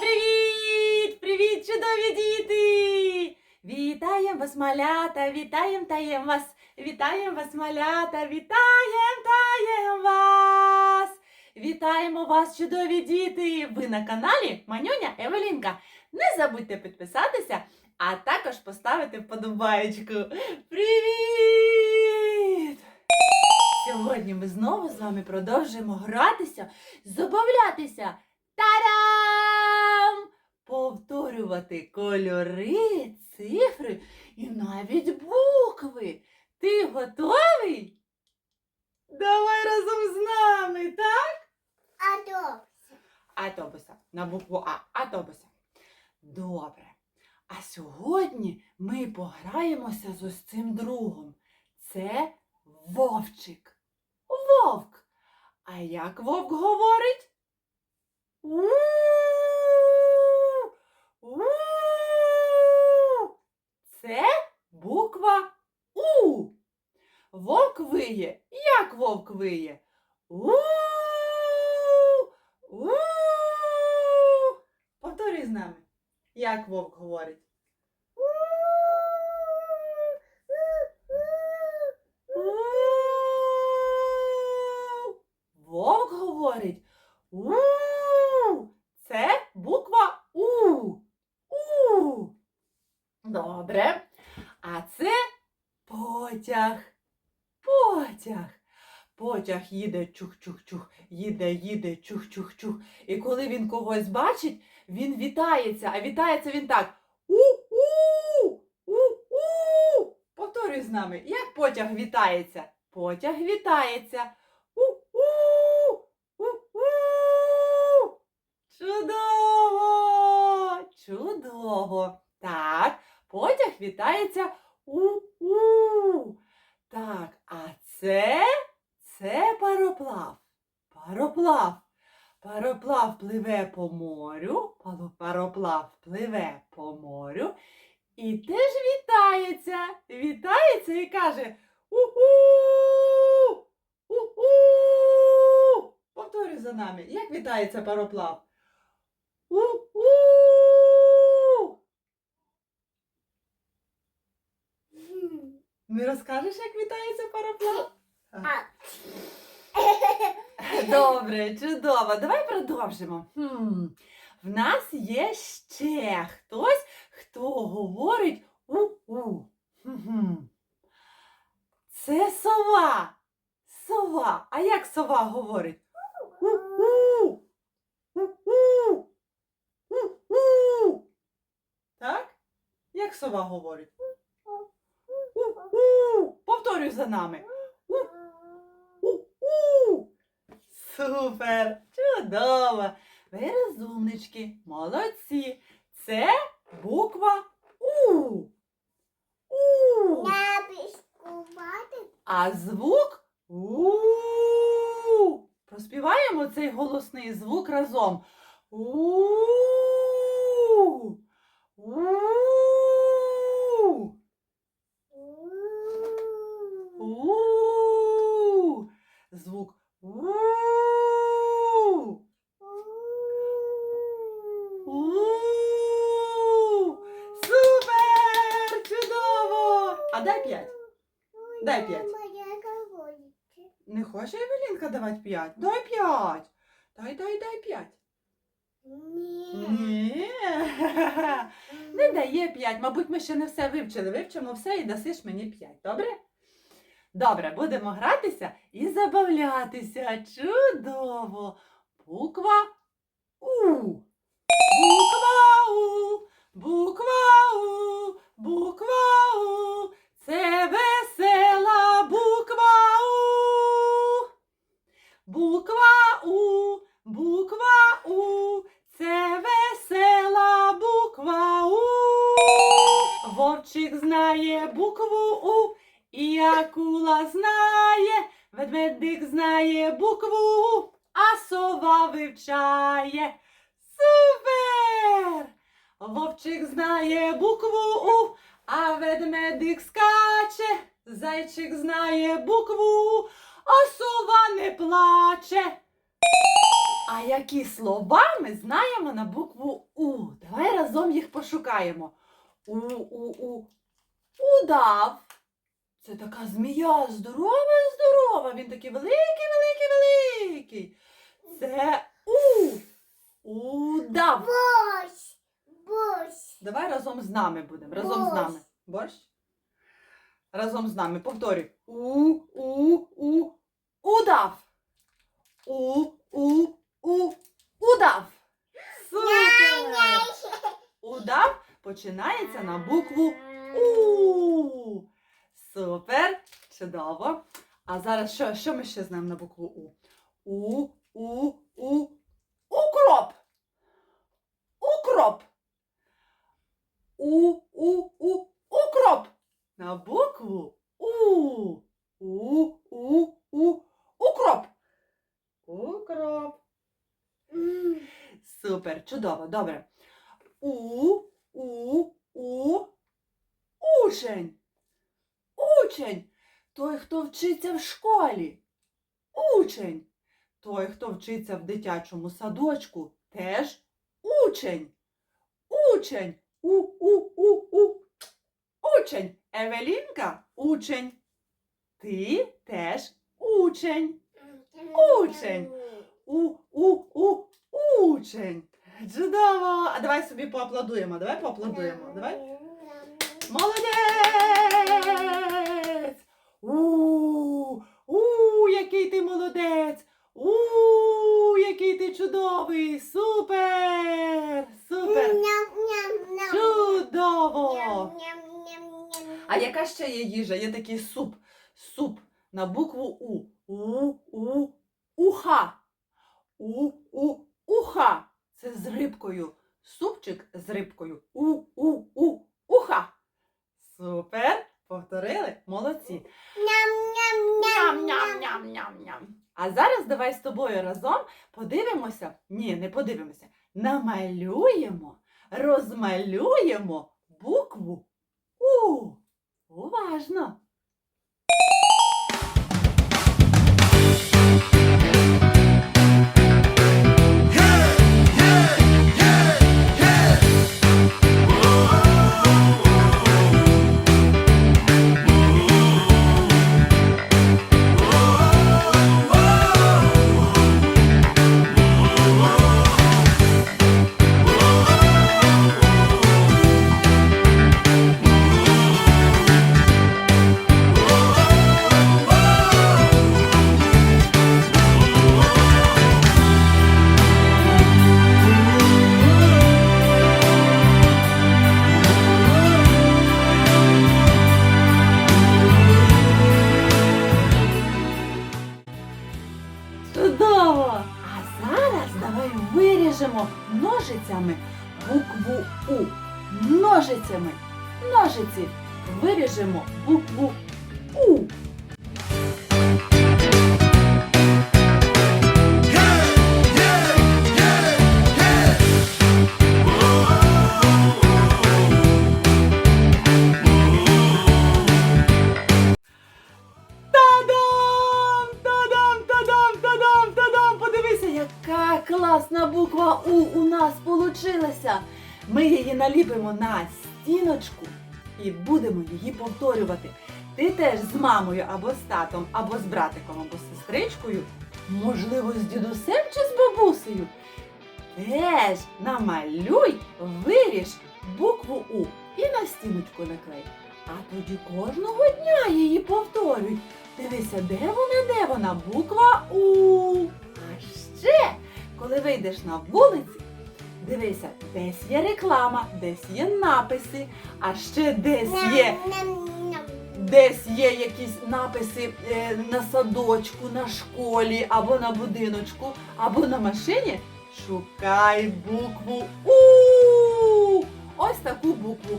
Привіт, привіт! Чудові діти! Вітаємо вас, малята, вітаємо таєм вас, вітаємо вас, малята, вітаємо таєм вас! Вітаємо вас, чудові діти! Ви на каналі Манюня Евелінка. Не забудьте підписатися, а також поставити вподобаєчку. Привіт! З вами продовжуємо гратися, забавлятися. Та-дам! Повторювати кольори, цифри і навіть букви. Ти готовий? Давай разом з нами, так? Адо. Атобуса. На букву А. Атобуса. Добре. А сьогодні ми пограємося з ось цим другом. Це вовчик. Вовк. А як вовк говорить? У. Це буква У. Вовк виє. Як вовк виє? У. З нами. Як вовк говорить? У. Вовк говорить. У. Це буква У. У. Добре. А це потяг. Потяг. Потяг їде чух-чух-чух, їде, їде, чух-чух-чух. І коли він когось бачить, він вітається, а вітається він так. У-у! У-у! Повторюй з нами, як потяг вітається? Потяг вітається. У-у! У-у! Чудово! Чудово! Так, потяг вітається у-у. Так, а це, це пароплав. Пароплав. Пароплав пливе по морю, пароплав пливе по морю і теж вітається. Вітається і каже у-у! У-у! Повторюй за нами, як вітається пароплав? У-у! Не розкажеш, як вітається пароплав? Добре, чудово. Давай продовжимо. Хм. В нас є ще хтось, хто говорить у-у. Це сова. Сова. А як сова говорить? У-у. У-у. У-у. Так? Як сова говорить? Повторюй за нами. У-у. Супер! Чудово! Ви розумнички, молодці. Це буква У. У. А звук У. Проспіваємо цей голосний звук разом. У. У. Звук У. Супер! Чудово! А дай п'ять. Дай п'ять. Не хоче Евелінка давати п'ять? Дай п'ять. Дай, дай, дай п'ять. Ні. Ні. Не дає п'ять. Мабуть, ми ще не все вивчили. Вивчимо все і дасиш мені п'ять. Добре? Добре, будемо гратися і забавлятися. Чудово. Буква У. Буква У. Буква У. Буква У. Це весела буква У. Буква У. Буква У. Це весела буква У. Вовчик знає. І акула знає, ведмедик знає букву, а сова вивчає. Супер! Вовчик знає букву У, а ведмедик скаче, зайчик знає букву, а сова не плаче. А які слова ми знаємо на букву У? Давай разом їх пошукаємо. У, у, у. Удав. Це така змія здорова, здорова. Він такий великий, великий, великий. Це У. Удав. Борщ. Борщ. Давай разом з нами будемо. Разом з нами. Борщ? Разом з нами. Повторюй. У, у, у. Удав. У, у, у. Удав. Супер! Удав починається на букву У. Супер! Чудово. А зараз що, що ми ще знаємо на букву У? У, у, у. Укроп. Укроп. У, у, у. Укроп. На букву У. У, у, у. Укроп. Укроп. Супер, чудово, добре. У, у, у, учень. Учень. Той, хто вчиться в школі. Учень. Той, хто вчиться в дитячому садочку, теж учень. Учень. У, у, у, у. Учень. Евелінка учень. Ти теж учень. Учень. У, у, у, учень. Чудово! А давай собі поаплодуємо. Давай поаплодуємо. Давай. Молодець! У, у, який ти молодець! У, який ти чудовий! Супер! Супер! Чудово! А яка ще є їжа? Є такий суп. Суп на букву У. У, у, уха. У, у, уха. Це з рибкою. Супчик з рибкою. У, у, у, уха. Супер. Повторили? Молодці. Ням-ням-ням. Ням-ням-ням-ням-ням. А зараз давай з тобою разом подивимося. Ні, не подивимося. Намалюємо, розмалюємо букву У. Уважно. Ножицями букву У. Ножицями. Ножиці. Виріжемо букву наліпимо на стіночку і будемо її повторювати. Ти теж з мамою або з татом, або з братиком, або з сестричкою, можливо, з дідусем чи з бабусею. Теж намалюй, виріж букву У і на стіночку наклей. А тоді кожного дня її повторюй. Дивися, де вона, де вона? Буква У. А ще, коли вийдеш на вулиці, дивися, десь є реклама, десь є написи, а ще десь є, десь є якісь написи е, на садочку, на школі, або на будиночку, або на машині. Шукай букву У. Ось таку букву.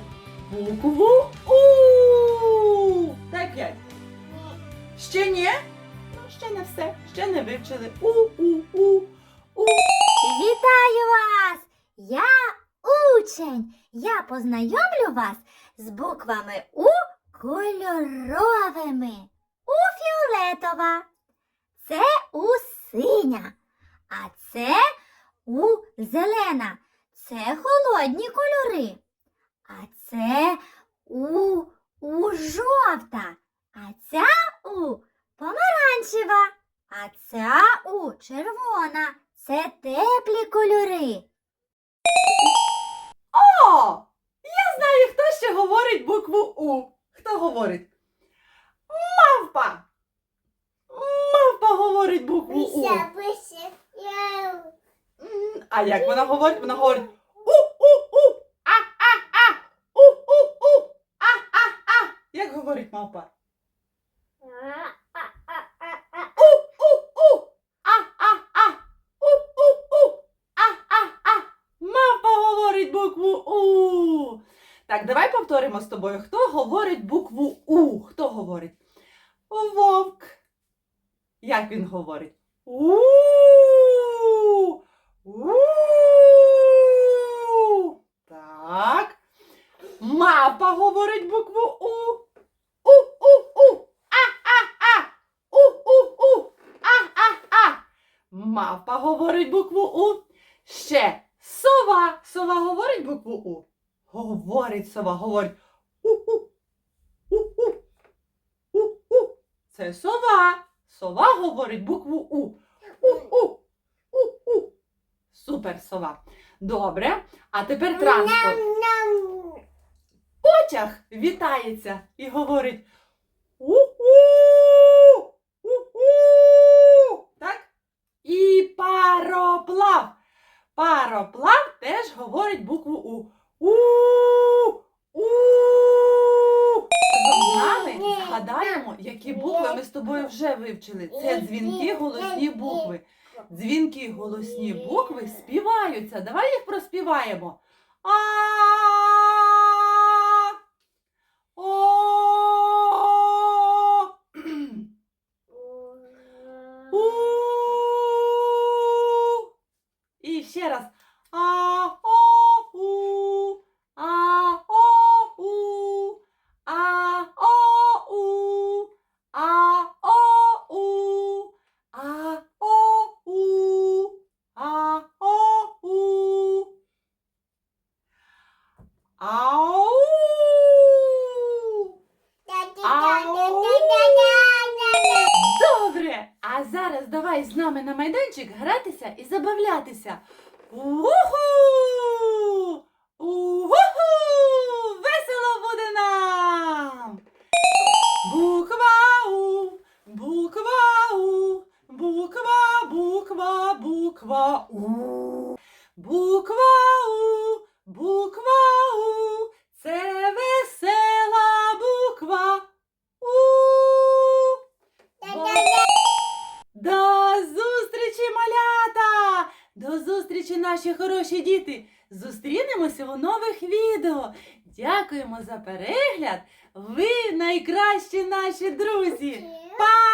Букву У. Дай п'ять. Ще ні? Ну, ще не все. Ще не вивчили. У-у-у. Вітаю вас! Я учень. Я познайомлю вас з буквами У кольоровими. У фіолетова. Це у синя. А це у зелена. Це холодні кольори. А це у, у жовта. А ця у помаранчева. А ця у червона. Це теплі кольори. О! Я знаю, хто ще говорить букву У. Хто говорить? Мавпа! Мавпа говорить букву У. А як вона говорить? Вона говорить у-у-у, а-а-а, у-у-у, а-а-а. Як говорить мавпа? У-у-у, а-а-а, у-у-у, а-а-а. Мавпа говорить букву У. Так, давай повторимо з тобою. Хто говорить букву У? Хто говорить? Вовк. Як він говорить? У. У. Так. Мапа говорить букву У. У-у-у. А-а-а. У-у-у. А-а-а. Мавпа говорить букву У. Ще сова. Сова говорить букву У. Говорить сова, говорить. У-у. У-у. У-у. Це сова. Сова говорить букву У. У-у. У-у. Супер сова. Добре. А тепер транспорт. Потяг вітається і говорить У-у! У-у! Так? І пароплав. Пароплав теж говорить букву У. Згадаємо, які букви ми з тобою вже вивчили. Це дзвінки голосні букви. Дзвінки голосні букви співаються. Давай їх проспіваємо. А. О. У. І ще раз. Наші хороші діти! Зустрінемося у нових відео. Дякуємо за перегляд. Ви найкращі наші друзі. Па!